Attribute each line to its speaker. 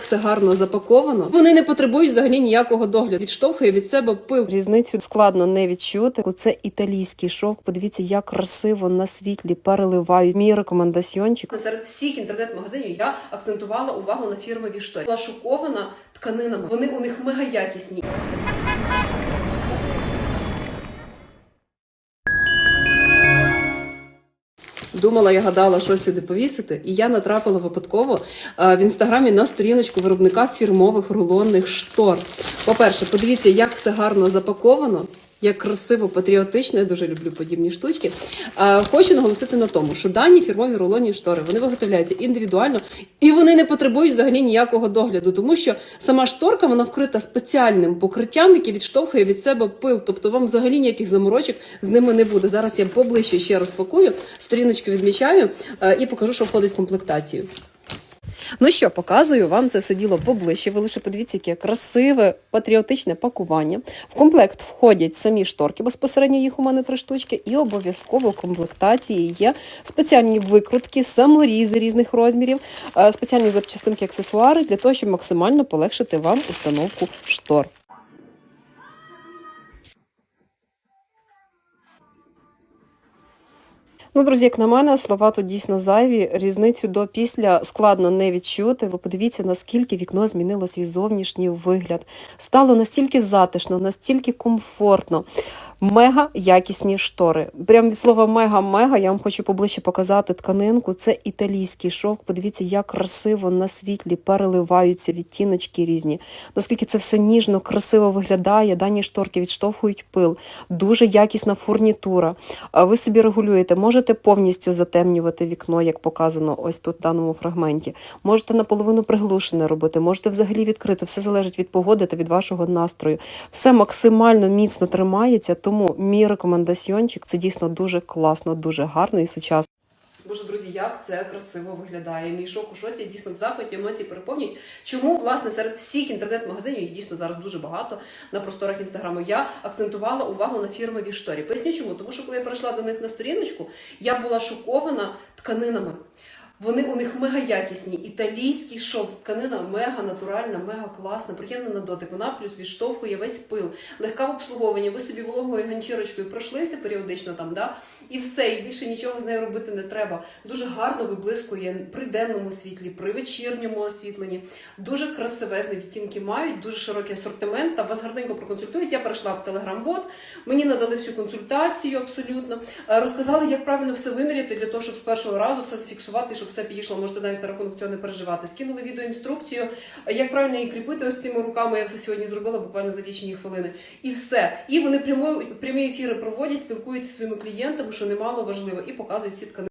Speaker 1: Все гарно запаковано. Вони не потребують взагалі ніякого догляду. Відштовхує від себе пил.
Speaker 2: Різницю складно не відчути. Це італійський шовк. Подивіться, як красиво на світлі переливають. Мій рекомендаціончик.
Speaker 1: Серед всіх інтернет-магазинів я акцентувала увагу на фірмові штори. Була шокована тканинами. Вони у них мега якісні. Думала, я гадала, що сюди повісити, і я натрапила випадково е, в інстаграмі на сторіночку виробника фірмових рулонних штор. По-перше, подивіться, як все гарно запаковано. Як красиво, патріотично, я дуже люблю подібні штучки. Хочу наголосити на тому, що дані фірмові рулонні штори вони виготовляються індивідуально і вони не потребують взагалі ніякого догляду, тому що сама шторка вона вкрита спеціальним покриттям, яке відштовхує від себе пил. Тобто вам взагалі ніяких заморочок з ними не буде. Зараз я поближче ще розпакую, сторіночку відмічаю і покажу, що входить в комплектацію. Ну що, показую вам це все діло поближче. Ви лише подивіться, яке красиве патріотичне пакування. В комплект входять самі шторки, безпосередньо їх у мене три штучки, і обов'язково в комплектації є спеціальні викрутки, саморізи різних розмірів, е, спеціальні запчастинки, аксесуари для того, щоб максимально полегшити вам установку штор. Ну, друзі, як на мене, слова тут дійсно зайві. Різницю до після складно не відчути. Ви подивіться, наскільки вікно змінило свій зовнішній вигляд. Стало настільки затишно, настільки комфортно. Мега якісні штори. Прям від слова мега-мега. Я вам хочу поближче показати тканинку. Це італійський шовк. Подивіться, як красиво на світлі переливаються відтіночки різні. Наскільки це все ніжно, красиво виглядає. Дані шторки відштовхують пил. Дуже якісна фурнітура. Ви собі регулюєте. Можете повністю затемнювати вікно, як показано ось тут в даному фрагменті. Можете наполовину приглушене робити, можете взагалі відкрити. Все залежить від погоди та від вашого настрою. Все максимально міцно тримається, тому мій рекомендаціончик це дійсно дуже класно, дуже гарно і сучасно. Боже, друзі, як це красиво виглядає. Мій шок у шоці дійсно в запиті емоції переповнюють. Чому, власне, серед всіх інтернет-магазинів, їх дійсно зараз дуже багато на просторах інстаграму, я акцентувала увагу на фірмові шторі. Поясню чому, тому що коли я прийшла до них на сторіночку, я була шокована тканинами. Вони у них мега якісні, італійський шов, тканина мега натуральна, мега класна, приємна на дотик. Вона плюс відштовхує весь пил, легка в обслуговуванні. Ви собі вологою ганчірочкою пройшлися періодично там, да, і все, і більше нічого з нею робити не треба. Дуже гарно виблискує при денному світлі, при вечірньому освітленні. Дуже красивезні відтінки мають, дуже широкий асортимент. Та вас гарненько проконсультують. Я перейшла в телеграм-бот, мені надали всю консультацію абсолютно. Е, Розказали, як правильно все виміряти для того, щоб з першого разу все зафіксувати, щоб все підійшло. Можете навіть на рахунок цього не переживати. Скинули відеоінструкцію, як правильно її кріпити ось цими руками. Я все сьогодні зробила буквально за лічені хвилини. І все. І вони прямі ефіри проводять, спілкуються зі своїми клієнтами, що немало важливо, і показують всі ткани.